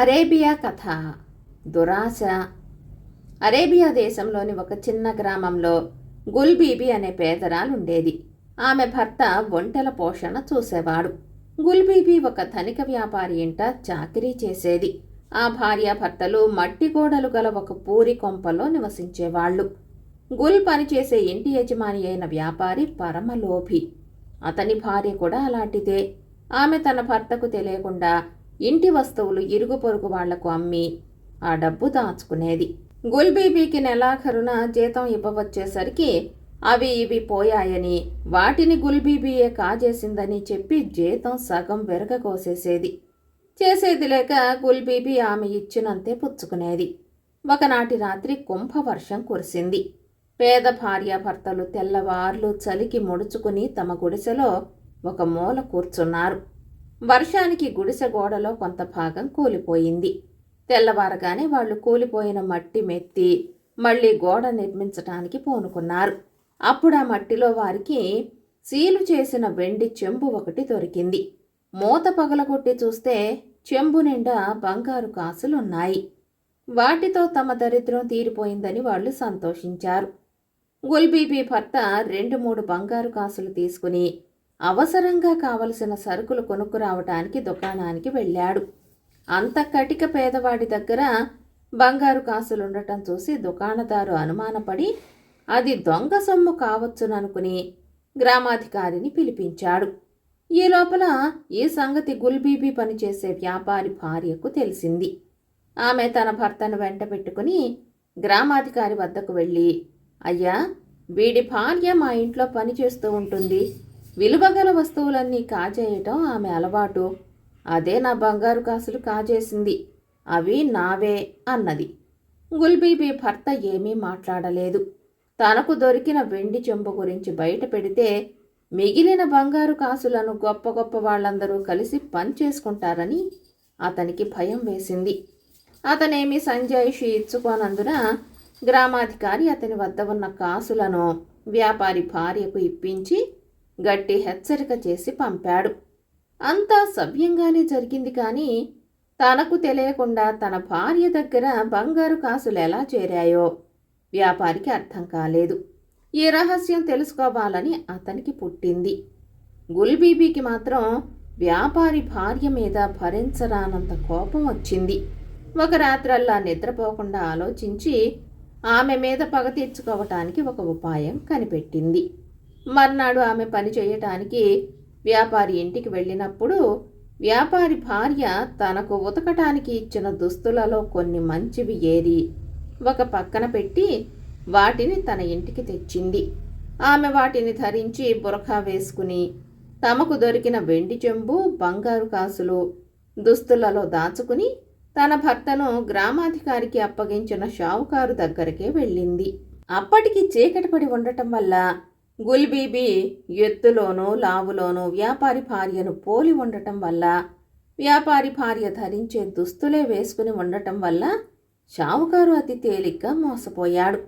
Arabia కథ దురాశ. Arabia దేశంలోని ఒక చిన్న గ్రామంలో గుల్బీబీ అనే పేదరాలు ఉండేది ఆమె భర్త ఒంటెల పోషణ చూసేవాడు. గుల్బీబీ ఒక ధనిక వ్యాపారి ఇంట చాకిరీ చేసేది. ఆ భార్యాభర్తలు మట్టి గోడలు గల ఒక పూరి కొంపలో నివసించేవాళ్ళు. గుల్ పనిచేసే ఇంటి యజమాని అయిన వ్యాపారి పరమలోభి. అతని భార్య కూడా అలాంటిదే. ఆమె తన భర్తకు తెలియకుండా ఇంటి వస్తువులు ఇరుగు పొరుగు వాళ్ళకు అమ్మి ఆ డబ్బు దాచుకునేది. గుల్బీబీకి నెలాఖరున జీతం ఇవ్వవచ్చేసరికి అవి ఇవి పోయాయని వాటిని గుల్బీబీయే కాజేసిందని చెప్పి జీతం సగం వెరగకోసేసేది చేసేది లేక గుల్బీబీ ఆమె ఇచ్చినంతే పుచ్చుకునేది. ఒకనాటి రాత్రి కుంభవర్షం కురిసింది. పేద భార్యాభర్తలు తెల్లవార్లు చలికి ముడుచుకుని తమ గుడిసెలో ఒక మూల కూర్చున్నారు. వర్షానికి గుడిసె గోడలో కొంత భాగం కూలిపోయింది. తెల్లవారగానే వాళ్ళు కూలిపోయిన మట్టి మెత్తి మళ్ళీ గోడ నిర్మించటానికి పూనుకున్నారు. అప్పుడు ఆ మట్టిలో వారికి సీలు చేసిన వెండి చెంబు ఒకటి దొరికింది. మూత పగలగొట్టి చూస్తే చెంబు నిండా బంగారు కాసులున్నాయి. వాటితో తమ దరిద్రం తీరిపోయిందని వాళ్ళు సంతోషించారు. గుల్బీబీ భర్త రెండు మూడు బంగారు కాసులు తీసుకుని అవసరంగా కావలసిన సరుకులు కొనుక్కురావటానికి దుకాణానికి వెళ్ళాడు. అంత కటిక పేదవాడి దగ్గర బంగారు కాసులుండటం చూసి దుకాణదారు అనుమానపడి అది దొంగ సొమ్ము కావచ్చుననుకుని గ్రామాధికారిని పిలిపించాడు. ఈ లోపల ఈ సంగతి గుల్బీబీ పనిచేసే వ్యాపారి భార్యకు తెలిసింది. ఆమె తన భర్తను వెంట పెట్టుకుని గ్రామాధికారి వద్దకు వెళ్ళి అయ్యా వీడి భార్య మా ఇంట్లో పనిచేస్తూ ఉంటుంది. విలువగల వస్తువులన్నీ కాజేయటం ఆమె అలవాటు. అదే నా బంగారు కాసులు కాజేసింది. అవి నావే అన్నది. గుల్బీబీ భర్త ఏమీ మాట్లాడలేదు. తనకు దొరికిన వెండి చెంబు గురించి బయట పెడితే మిగిలిన బంగారు కాసులను గొప్ప గొప్ప వాళ్ళందరూ కలిసి పనిచేసుకుంటారని అతనికి భయం వేసింది. అతనేమి సంజాయిషి ఇచ్చుకోనందున గ్రామాధికారి అతని వద్ద ఉన్న కాసులను వ్యాపారి భార్యకు ఇప్పించి గట్టి హెచ్చరిక చేసి పంపాడు. అంతా సవ్యంగానే జరిగింది కానీ తనకు తెలియకుండా తన భార్య దగ్గర బంగారు కాసులు ఎలా చేరాయో వ్యాపారికి అర్థం కాలేదు. ఈ రహస్యం తెలుసుకోవాలని అతనికి పుట్టింది. గుల్బీబీకి మాత్రం వ్యాపారి భార్య మీద భరించరానంత కోపం వచ్చింది. ఒక రాత్రల్లా నిద్రపోకుండా ఆలోచించి ఆమె మీద పగ తీర్చుకోవటానికి ఒక ఉపాయం కనిపెట్టింది. మర్నాడు ఆమె పని చేయటానికి వ్యాపారి ఇంటికి వెళ్ళినప్పుడు వ్యాపారి భార్య తనకు ఉతకటానికి ఇచ్చిన దుస్తులలో కొన్ని మంచివి ఏరి ఒక పక్కన పెట్టి వాటిని తన ఇంటికి తెచ్చింది. ఆమె వాటిని ధరించి బురఖా వేసుకుని తమకు దొరికిన వెండి చెంబు బంగారు కాసులు దుస్తులలో దాచుకుని తన భర్తను గ్రామాధికారికి అప్పగించిన షావుకారు దగ్గరికే వెళ్ళింది. అప్పటికి చీకటి పడి ఉండటం వల్ల గుల్బీబీ ఎత్తులోనూ లావులోనూ వ్యాపారి భార్యను పోలి ఉండటం వల్ల వ్యాపారి భార్య ధరించే దుస్తులే వేసుకుని ఉండటం వల్ల షావుకారు అతి తేలిగ్గా మోసపోయాడు.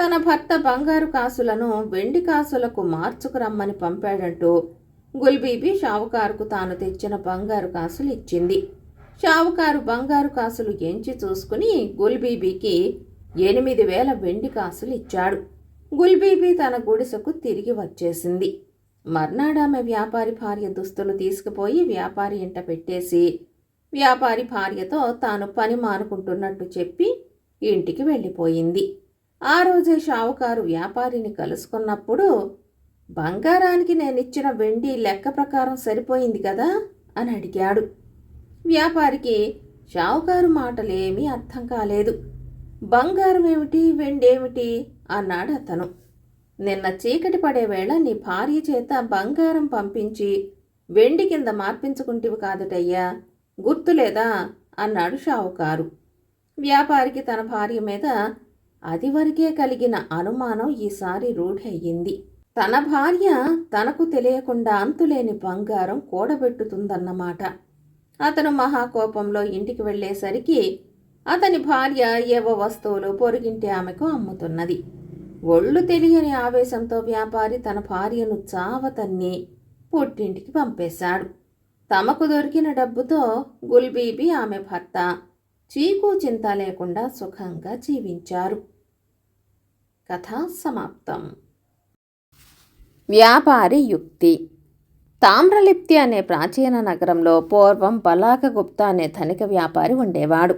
తన భర్త బంగారు కాసులను వెండి కాసులకు మార్చుకురమ్మని పంపాడంటూ గుల్బీబీ షావుకారుకు తాను తెచ్చిన బంగారు కాసులు ఇచ్చింది. షావుకారు బంగారు కాసులు ఎంచి చూసుకుని గుల్బీబీకి ఎనిమిది వేల వెండి కాసులు ఇచ్చాడు. గుల్బీబీ తన గుడిసెకు తిరిగి వచ్చేసింది. మర్నాడామె వ్యాపారి భార్య దుస్తులు తీసుకుపోయి వ్యాపారి ఇంట పెట్టేసి వ్యాపారి భార్యతో తాను పని మానుకుంటున్నట్టు చెప్పి ఇంటికి వెళ్ళిపోయింది. ఆ రోజే షావుకారు వ్యాపారిని కలుసుకున్నప్పుడు బంగారానికి నేనిచ్చిన వెండి లెక్క ప్రకారం సరిపోయింది కదా? అని అడిగాడు. వ్యాపారికి షావుకారు మాటలేమీ అర్థం కాలేదు. బంగారం ఏమిటి? వెండి ఏమిటి అన్నాడు అతను. నిన్న చీకటి పడే వేళ నీ భార్య చేత బంగారం పంపించి వెండి కింద మార్పించుకుంటివి కాదుటయ్యా. గుర్తులేదా అన్నాడు షావుకారు. వ్యాపారికి తన భార్య మీద అదివరకే కలిగిన అనుమానం ఈసారి రూఢయ్యింది. తన భార్య తనకు తెలియకుండా అంతులేని బంగారం కూడబెట్టుతుందన్నమాట. అతను మహాకోపంలో ఇంటికి వెళ్ళేసరికి అతని భార్య ఏవో వస్తువులు పొరుగింటి ఆమెకు అమ్ముతున్నది. ఒళ్ళు తెలియని ఆవేశంతో వ్యాపారి తన భార్యను చావతన్ని పుట్టింటికి పంపేశాడు. తమకు దొరికిన డబ్బుతో గుల్బీబీ ఆమె భర్త చీకు చింత లేకుండా సుఖంగా జీవించారు. కథ సమాప్తం. వ్యాపారి యుక్తి. తామ్రలిప్తి అనే ప్రాచీన నగరంలో పూర్వం బలాకగుప్త అనే ధనిక వ్యాపారి ఉండేవాడు.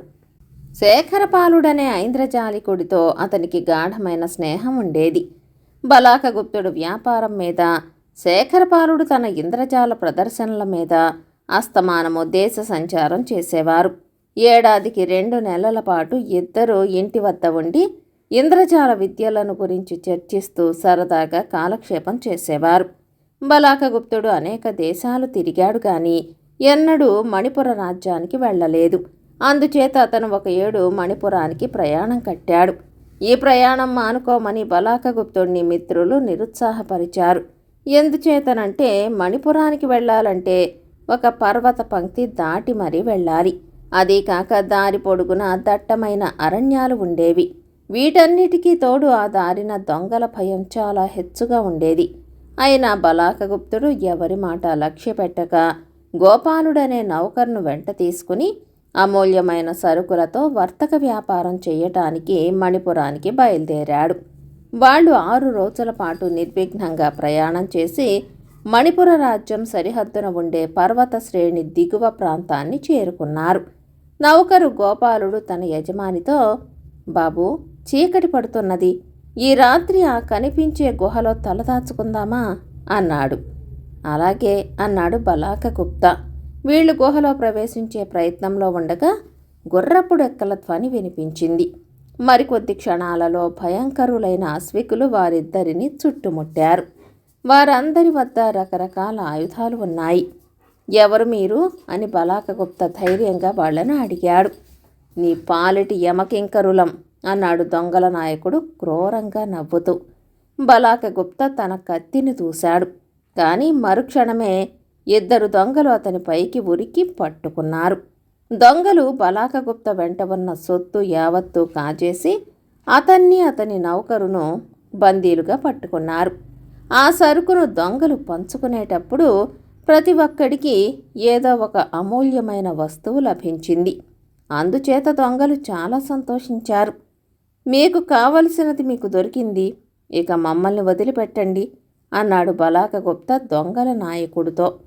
శేఖరపాలుడనే ఐంద్రజాలికుడితో అతనికి గాఢమైన స్నేహం ఉండేది. బలాకగుప్తుడు వ్యాపారం మీద శేఖరపాలుడు తన ఇంద్రజాల ప్రదర్శనల మీద అస్తమానము దేశ సంచారం చేసేవారు. ఏడాదికి రెండు నెలల పాటు ఇద్దరు ఇంటి వద్ద ఉండి ఇంద్రజాల విద్యలను గురించి చర్చిస్తూ సరదాగా కాలక్షేపం చేసేవారు. బలాకగుప్తుడు అనేక దేశాలు తిరిగాడు కానీ ఎన్నడూ మణిపుర రాజ్యానికి వెళ్ళలేదు. అందుచేత అతను ఒక ఏడు మణిపురానికి ప్రయాణం కట్టాడు. ఈ ప్రయాణం మానుకోమని బలాకగుప్తుడిని మిత్రులు నిరుత్సాహపరిచారు. ఎందుచేతనంటే మణిపురానికి వెళ్ళాలంటే ఒక పర్వత పంక్తి దాటి మరీ వెళ్ళాలి. అదీ కాక దారి పొడుగున దట్టమైన అరణ్యాలు ఉండేవి. వీటన్నిటికీ తోడు ఆ దారిన దొంగల భయం చాలా హెచ్చుగా ఉండేది. అయినా బలాకగుప్తుడు ఎవరి మాట లక్ష్య పెట్టక గోపాలుడనే నౌకర్ను వెంట తీసుకుని అమూల్యమైన సరుకులతో వర్తక వ్యాపారం చేయటానికి మణిపురానికి బయలుదేరాడు. వాళ్ళు ఆరు రోజుల పాటు నిర్విఘ్నంగా ప్రయాణం చేసి మణిపుర రాజ్యం సరిహద్దున ఉండే పర్వత శ్రేణి దిగువ ప్రాంతాన్ని చేరుకున్నారు. నౌకరు గోపాలుడు తన యజమానితో బాబు చీకటి పడుతున్నది. ఈ రాత్రి ఆ కనిపించే గుహలో తలదాచుకుందామా అన్నాడు. అలాగే అన్నాడు బలాక గుప్తా వీళ్ళు గుహలో ప్రవేశించే ప్రయత్నంలో ఉండగా గుర్రపుడెక్కల ధ్వని వినిపించింది. మరికొద్ది క్షణాలలో భయంకరులైన అశ్వికులు వారిద్దరిని చుట్టుముట్టారు. వారందరి వద్ద రకరకాల ఆయుధాలు ఉన్నాయి. ఎవరు మీరు? అని బలాకగుప్త ధైర్యంగా వాళ్ళని అడిగాడు. నీ పాలిటి యమకింకరులం అన్నాడు దొంగల నాయకుడు క్రూరంగా నవ్వుతూ. బలాకగుప్త తన కత్తిని దూశాడు కానీ మరుక్షణమే ఇద్దరు దొంగలు అతని పైకి ఉరికి పట్టుకున్నారు. దొంగలు బలాకగుప్త వెంట ఉన్న సొత్తు యావత్తు కాజేసి అతన్ని అతని నౌకరును బందీలుగా పట్టుకున్నారు. ఆ సరుకును దొంగలు పంచుకునేటప్పుడు ప్రతి ఒక్కడికి ఏదో ఒక అమూల్యమైన వస్తువు లభించింది. అందుచేత దొంగలు చాలా సంతోషించారు. మీకు కావలసినది మీకు దొరికింది ఇక మమ్మల్ని వదిలిపెట్టండి అన్నాడు బలాకగుప్త దొంగల నాయకుడితో.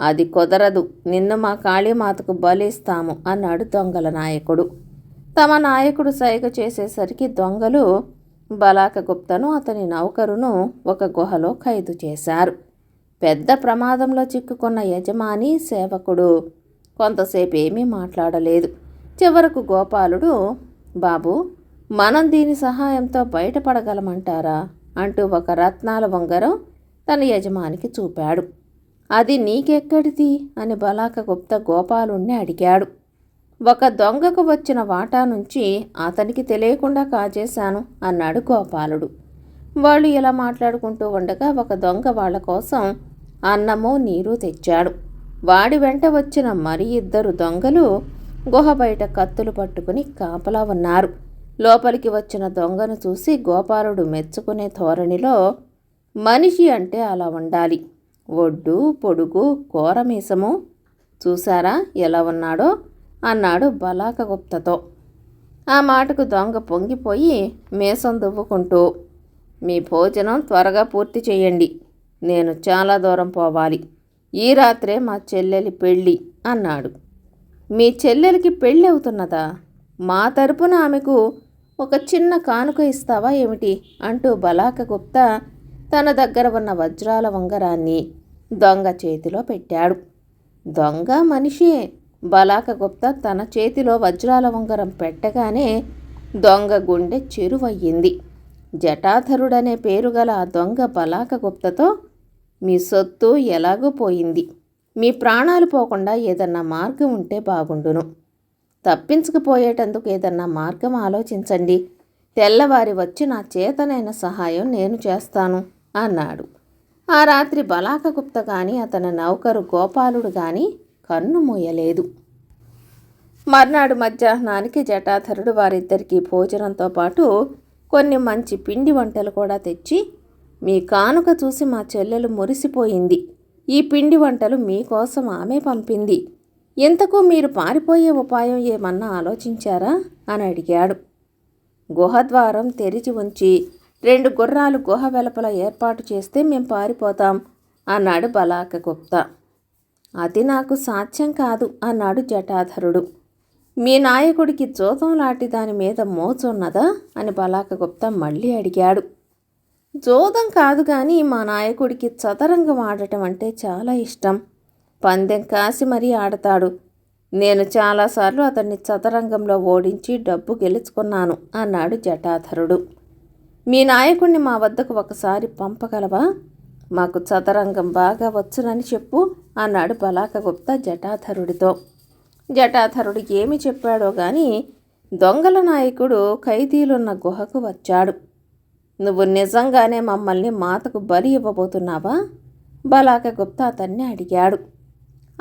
అది కుదరదు. నిన్ను మా కాళీమాతకు బలిస్తాము అన్నాడు దొంగల నాయకుడు. తమ నాయకుడు సైగ చేసేసరికి దొంగలు బలాకగుప్తను అతని నౌకరును ఒక గుహలో ఖైదు చేశారు. పెద్ద ప్రమాదంలో చిక్కుకున్న యజమాని సేవకుడు కొంతసేపు ఏమీ మాట్లాడలేదు. చివరకు గోపాలుడు బాబు మనం దీని సహాయంతో బయటపడగలమంటారా? అంటూ ఒక రత్నాల ఉంగరం తన యజమానికి చూపాడు. అది నీకెక్కడిది? అని బలాక గుప్త గోపాలుణ్ణి అడిగాడు. ఒక దొంగకు వచ్చిన వాటా నుంచి అతనికి తెలియకుండా కాజేశాను అన్నాడు గోపాలుడు. వాళ్ళు ఇలా మాట్లాడుకుంటూ ఉండగా ఒక దొంగ వాళ్ళ కోసం అన్నము నీరు తెచ్చాడు. వాడి వెంట వచ్చిన మరి ఇద్దరు దొంగలు గుహ బయట కత్తులు పట్టుకుని కాపలా ఉన్నారు. లోపలికి వచ్చిన దొంగను చూసి గోపాలుడు మెచ్చుకునే ధోరణిలో మనిషి అంటే అలా ఉండాలి. ఒడ్డు పొడుగు కోరమీసము చూసారా ఎలా ఉన్నాడో? అన్నాడు బలాకగుప్తతో. ఆ మాటకు దొంగ పొంగిపోయి మీసం దువ్వుకుంటూ మీ భోజనం త్వరగా పూర్తి చేయండి. నేను చాలా దూరం పోవాలి. ఈ రాత్రే మా చెల్లెలి పెళ్ళి అన్నాడు. మీ చెల్లెలికి పెళ్ళి అవుతున్నదా? మా తరపున ఆమెకు ఒక చిన్న కానుక ఇస్తావా ఏమిటి? అంటూ బలాక గుప్తా తన దగ్గర ఉన్న వజ్రాల ఉంగరాన్ని దొంగ చేతిలో పెట్టాడు. దొంగ మనిషే బలాక గుప్తా తన చేతిలో వజ్రాల ఉంగరం పెట్టగానే దొంగ గుండె చెరువయ్యింది. జటాధరుడనే పేరు గల ఆ దొంగ బలాక గుప్తతో మీ సొత్తు ఎలాగో పోయింది. మీ ప్రాణాలు పోకుండా ఏదన్నా మార్గం ఉంటే బాగుండును. తప్పించుకుపోయేటందుకు ఏదన్నా మార్గం ఆలోచించండి. తెల్లవారి వచ్చి నా చేతనైన సహాయం నేను చేస్తాను. అన్నాడు. ఆ రాత్రి బలాకగుప్త కానీ అతని నౌకరు గోపాలుడు కానీ కన్ను మూయలేదు. మర్నాడు మధ్యాహ్నానికి జటాధరుడు వారిద్దరికీ భోజనంతో పాటు కొన్ని మంచి పిండి వంటలు కూడా తెచ్చి మీ కానుక చూసి మా చెల్లెలు మురిసిపోయింది. ఈ పిండి వంటలు మీకోసం ఆమె పంపింది. ఇంతకు మీరు పారిపోయే ఉపాయం ఏమన్నా ఆలోచించారా? అని అడిగాడు. గుహద్వారం తెరిచి ఉంచి రెండు గుర్రాలు గుహ వెలపల ఏర్పాటు చేస్తే మేం పారిపోతాం అన్నాడు బలాక గుప్తా. అది నాకు సాధ్యం కాదు అన్నాడు జటాధరుడు. మీ నాయకుడికి జూతం లాంటి దాని మీద మోచున్నదా అని బలాక గుప్తా మళ్ళీ అడిగాడు. జోదం కాదు కానీ మా నాయకుడికి చదరంగం ఆడటం అంటే చాలా ఇష్టం. పందెం కాసి మరీ ఆడతాడు. నేను చాలాసార్లు అతన్ని చదరంగంలో ఓడించి డబ్బు గెలుచుకున్నాను అన్నాడు జటాధరుడు. మీ నాయకుణ్ణి మా వద్దకు ఒకసారి పంపగలవా? మాకు చదరంగం బాగా వచ్చునని చెప్పు అన్నాడు బలాకగుప్త జటాధరుడితో. జటాధరుడు ఏమి చెప్పాడో గాని దొంగల నాయకుడు ఖైదీలున్న గుహకు వచ్చాడు. నువ్వు నిజంగానే మమ్మల్ని మాతకు బలి ఇవ్వబోతున్నావా? బలాకగుప్త అతన్ని అడిగాడు.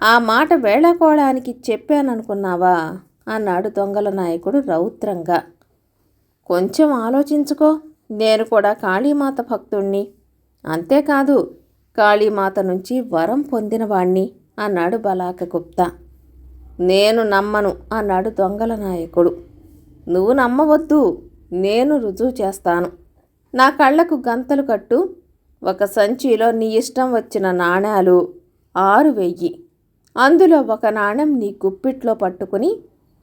ఆ మాట వేళకోవడానికి చెప్పాననుకున్నావా? అన్నాడు దొంగల నాయకుడు రౌద్రంగా. కొంచెం ఆలోచించుకో నేను కూడా కాళీమాత భక్తుణ్ణి. అంతేకాదు కాళీమాత నుంచి వరం పొందినవాణ్ణి అన్నాడు బలాక గుప్తా నేను నమ్మను అన్నాడు దొంగల నాయకుడు. నువ్వు నమ్మవద్దు నేను రుజువు చేస్తాను. నా కళ్ళకు గంతలు కట్టు ఒక సంచిలో నీ ఇష్టం వచ్చిన నాణేలు ఆరు వెయ్యి. అందులో ఒక నాణెం నీ గుప్పిట్లో పట్టుకుని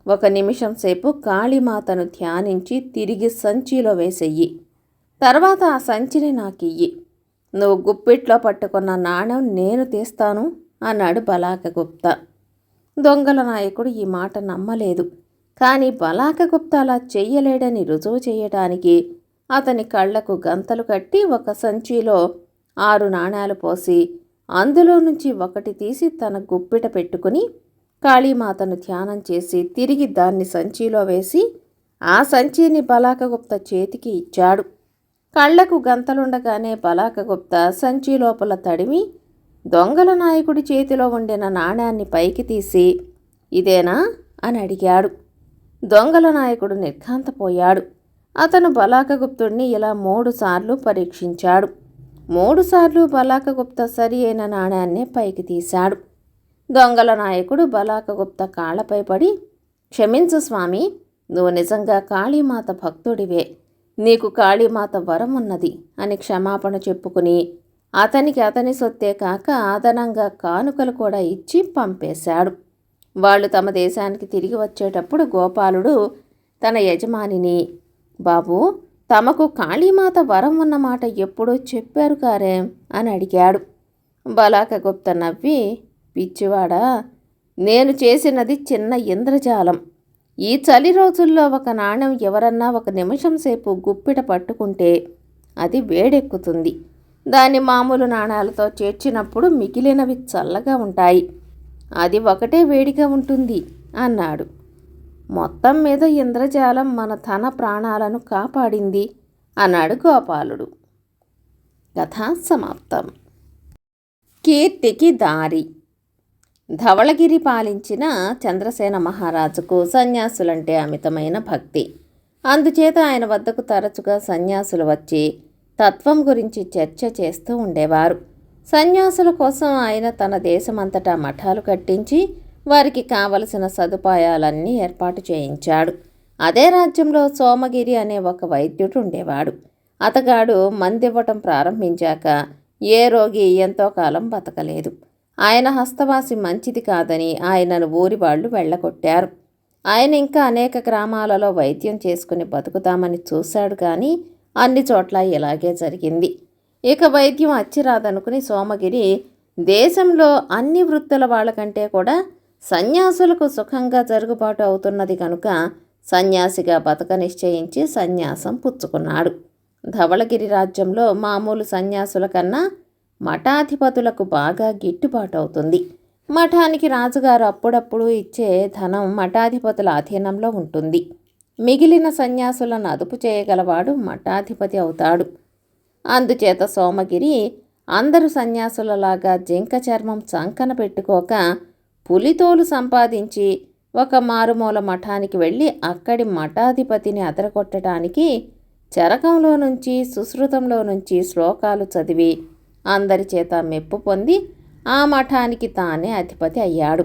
ఒక నిమిషం సేపు కాళీమాతను ధ్యానించి తిరిగి సంచిలో వేసెయ్యి తర్వాత ఆ సంచిని నాకు ఇయ్యి నువ్వు గుప్పిట్లో పట్టుకున్న నాణెం నేను తీస్తాను అన్నాడు బలాక గుప్తా. దొంగల నాయకుడు ఈ మాట నమ్మలేదు. కానీ బలాక గుప్తా అలా చెయ్యలేడని రుజువు చేయటానికి అతని కళ్ళకు గంతలు కట్టి ఒక సంచిలో ఆరు నాణేలు పోసి అందులో నుంచి ఒకటి తీసి తన గుప్పిట పెట్టుకుని కాళీమాతను ధ్యానం చేసి తిరిగి దాన్ని సంచిలో వేసి ఆ సంచిని బలాకగుప్త చేతికి ఇచ్చాడు. కళ్ళకు గంతలుండగానే బలాకగుప్త సంచి లోపల తడిమి దొంగల నాయకుడి చేతిలో ఉండిన నాణ్యాన్ని పైకి తీసి ఇదేనా? అని అడిగాడు. దొంగల నాయకుడు నిర్ఘాంతపోయాడు. అతను బలాకగుప్తుడిని ఇలా మూడుసార్లు పరీక్షించాడు. మూడుసార్లు బలాకగుప్త సరి అయిన నాణ్యాన్ని పైకి తీశాడు. దొంగల నాయకుడు బలాకగుప్త కాళ్ళపై పడి క్షమించు స్వామి నువ్వు నిజంగా కాళీమాత భక్తుడివే. నీకు కాళీమాత వరం ఉన్నది అని క్షమాపణ చెప్పుకుని అతనికి అతని సొత్తే కాక అదనంగా కానుకలు కూడా ఇచ్చి పంపేశాడు. వాళ్ళు తమ దేశానికి తిరిగి వచ్చేటప్పుడు గోపాలుడు తన యజమానిని బాబు తమకు కాళీమాత వరం ఉన్నమాట ఎప్పుడో చెప్పారు కారే అని అడిగాడు. బలాక గుప్త నవ్వి పిచ్చివాడా నేను చేసినది చిన్న ఇంద్రజాలం. ఈ చలి రోజుల్లో ఒక నాణెం ఎవరన్నా ఒక నిమిషం సేపు గుప్పిట పట్టుకుంటే అది వేడెక్కుతుంది. దాన్ని మామూలు నాణాలతో చేర్చినప్పుడు మిగిలినవి చల్లగా ఉంటాయి. అది ఒకటే వేడిగా ఉంటుంది అన్నాడు. మొత్తం మీద ఇంద్రజాలం మన తన ప్రాణాలను కాపాడింది అన్నాడు గోపాలుడు. కథ సమాప్తం. కీర్తికి దారి. ధవళగిరి పాలించిన చంద్రసేన మహారాజుకు సన్యాసులంటే అమితమైన భక్తి. అందుచేత ఆయన వద్దకు తరచుగా సన్యాసులు వచ్చి తత్వం గురించి చర్చ చేస్తూ ఉండేవారు. సన్యాసుల కోసం ఆయన తన దేశమంతటా మఠాలు కట్టించి వారికి కావలసిన సదుపాయాలన్నీ ఏర్పాటు చేయించాడు. అదే రాజ్యంలో సోమగిరి అనే ఒక వైద్యుడు ఉండేవాడు. అతగాడు మందివ్వటం ప్రారంభించాక ఏ రోగి ఎంతో కాలం బతకలేదు. ఆయన హస్తవాసి మంచిది కాదని ఆయనను ఊరి వాళ్ళు వెళ్ళగొట్టారు. ఆయన ఇంకా అనేక గ్రామాలలో వైద్యం చేసుకుని బతుకుతామని చూశాడు కానీ అన్ని చోట్ల ఇలాగే జరిగింది. ఇక వైద్యం అచ్చిరాదనుకుని సోమగిరి దేశంలో అన్ని వృత్తుల వాళ్ళకంటే కూడా సన్యాసులకు సుఖంగా జరుగుబాటు అవుతున్నది కనుక సన్యాసిగా బతక నిశ్చయించి సన్యాసం పుచ్చుకున్నాడు. ధవళగిరి రాజ్యంలో మామూలు సన్యాసుల కన్నా మఠాధిపతులకు బాగా గిట్టుబాటు అవుతుంది మఠానికి రాజుగారు అప్పుడప్పుడు ఇచ్చే ధనం మఠాధిపతుల అధీనంలో ఉంటుంది. మిగిలిన సన్యాసులను అదుపు చేయగలవాడు మఠాధిపతి అవుతాడు. అందుచేత సోమగిరి అందరు సన్యాసులలాగా జింక చర్మం చంకన పెట్టుకోక పులితోలు సంపాదించి ఒక మారుమూల మఠానికి వెళ్ళి అక్కడి మఠాధిపతిని అదరగొట్టడానికి చరకంలో నుంచి సుశ్రుతంలో నుంచి శ్లోకాలు చదివి అందరి చేత మెప్పు పొంది ఆ మఠానికి తానే అధిపతి అయ్యాడు.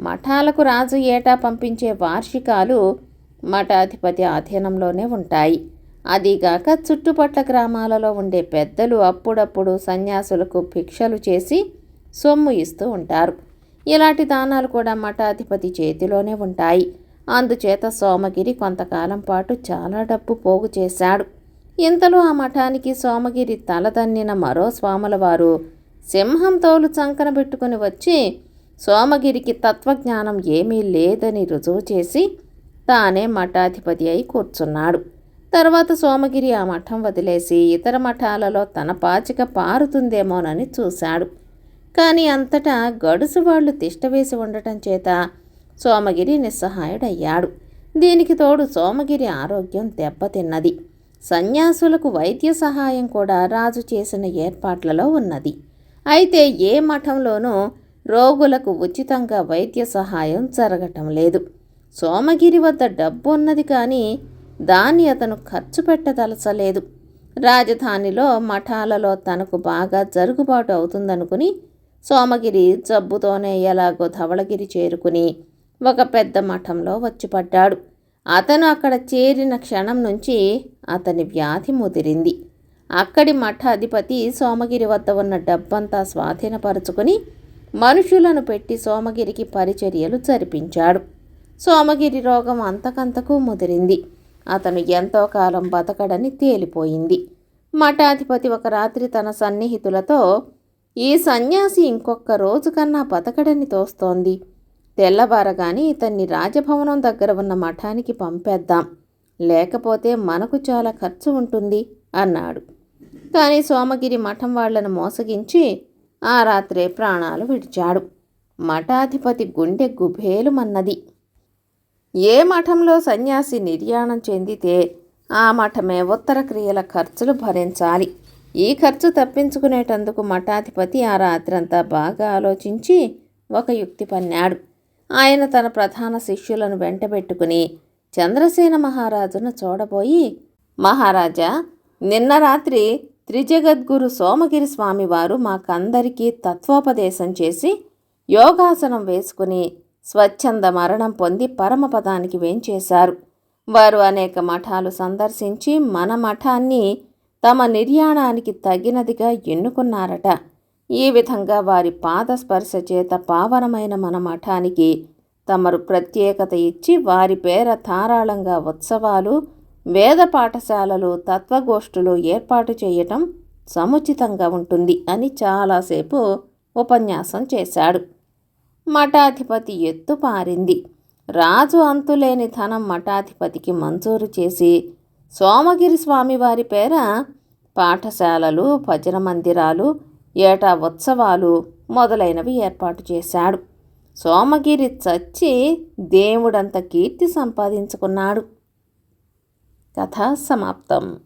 మఠాలకు రాజు ఏటా పంపించే వార్షికాలు మఠాధిపతి ఆధీనంలోనే ఉంటాయి. అదీగాక చుట్టుపట్ల గ్రామాలలో ఉండే పెద్దలు అప్పుడప్పుడు సన్యాసులకు భిక్షలు చేసి సొమ్ము ఇస్తూ ఉంటారు. ఇలాంటి దానాలు కూడా మఠాధిపతి చేతిలోనే ఉంటాయి. అందుచేత సోమగిరి కొంతకాలం పాటు చాలా డబ్బు పోగు చేశాడు. ఇంతలో ఆ మఠానికి సోమగిరి తలదన్నిన మరో స్వాముల వారు సింహం తోలు చంకన పెట్టుకుని వచ్చి సోమగిరికి తత్వజ్ఞానం ఏమీ లేదని రుజువు చేసి తానే మఠాధిపతి అయి కూర్చున్నాడు. తర్వాత సోమగిరి ఆ మఠం వదిలేసి ఇతర మఠాలలో తన పాచిక పారుతుందేమోనని చూశాడు. కానీ అంతటా గడుసు వాళ్ళు తిష్టవేసి ఉండటం చేత సోమగిరి నిస్సహాయుడయ్యాడు. దీనికి తోడు సోమగిరి ఆరోగ్యం దెబ్బతిన్నది. సన్యాసులకు వైద్య సహాయం కూడా రాజు చేసిన ఏర్పాట్లలో ఉన్నది. అయితే ఏ మఠంలోనూ రోగులకు ఉచితంగా వైద్య సహాయం జరగటం లేదు. సోమగిరి వద్ద డబ్బు ఉన్నది కానీ దాన్ని అతను ఖర్చు పెట్టదలచలేదు. రాజధానిలో మఠాలలో తనకు బాగా జరుగుబాటు అవుతుందనుకుని సోమగిరి జబ్బుతోనే ఎలాగో ధవళగిరి చేరుకుని ఒక పెద్ద మఠంలో వచ్చిపడ్డాడు అతను అక్కడ చేరిన క్షణం నుంచి అతని వ్యాధి ముదిరింది. అక్కడి మఠాధిపతి సోమగిరి వద్ద ఉన్న డబ్బంతా స్వాధీనపరుచుకుని మనుషులను పెట్టి సోమగిరికి పరిచర్యలు జరిపించాడు. సోమగిరి రోగం అంతకంతకు ముదిరింది. అతను ఎంతో కాలం బతకడని తేలిపోయింది. మఠాధిపతి ఒక రాత్రి తన సన్నిహితులతో ఈ సన్యాసి ఇంకొక రోజు కన్నా బతకడని తోస్తోంది. తెల్లబారగాని ఇతన్ని రాజభవనం దగ్గర ఉన్న మఠానికి పంపేద్దాం. లేకపోతే మనకు చాలా ఖర్చు ఉంటుంది అన్నాడు. కానీ సోమగిరి మఠం వాళ్ళను మోసగించి ఆ రాత్రే ప్రాణాలు విడిచాడు. మఠాధిపతి గుండె గుభేలుమన్నది ఏ మఠంలో సన్యాసి నిర్యాణం చెందితే ఆ మఠమే ఉత్తర క్రియల ఖర్చులు భరించాలి. ఈ ఖర్చు తప్పించుకునేటందుకు మఠాధిపతి ఆ రాత్రంతా బాగా ఆలోచించి ఒక యుక్తి పన్నాడు. ఆయన తన ప్రధాన శిష్యులను వెంటబెట్టుకుని చంద్రసేన మహారాజును చూడబోయి మహారాజా నిన్న రాత్రి త్రిజగద్గురు సోమగిరి స్వామివారు మాకందరికీ తత్వోపదేశం చేసి యోగాసనం వేసుకుని స్వచ్ఛంద మరణం పొంది పరమపదానికి వేంచేశారు. వారు అనేక మఠాలు సందర్శించి మన మఠాన్ని తమ నిర్యాణానికి తగినదిగా ఎన్నుకున్నారట. ఈ విధంగా వారి పాదస్పర్శ చేత పావనమైన మన మఠానికి తమరు ప్రత్యేకత ఇచ్చి వారి పేర ధారాళంగా ఉత్సవాలు వేద పాఠశాలలు తత్వగోష్ఠులు ఏర్పాటు చేయటం సముచితంగా ఉంటుంది అని చాలాసేపు ఉపన్యాసం చేశాడు. మఠాధిపతి ఎత్తు పారింది. రాజు అంతులేని ధనం మఠాధిపతికి మంజూరు చేసి సోమగిరి స్వామివారి పేర పాఠశాలలు భజన మందిరాలు ఏటా ఉత్సవాలు మొదలైనవి ఏర్పాటు చేశాడు. సోమగిరి చచ్చి దేవుడంత కీర్తి సంపాదించుకున్నాడు. కథ సమాప్తం.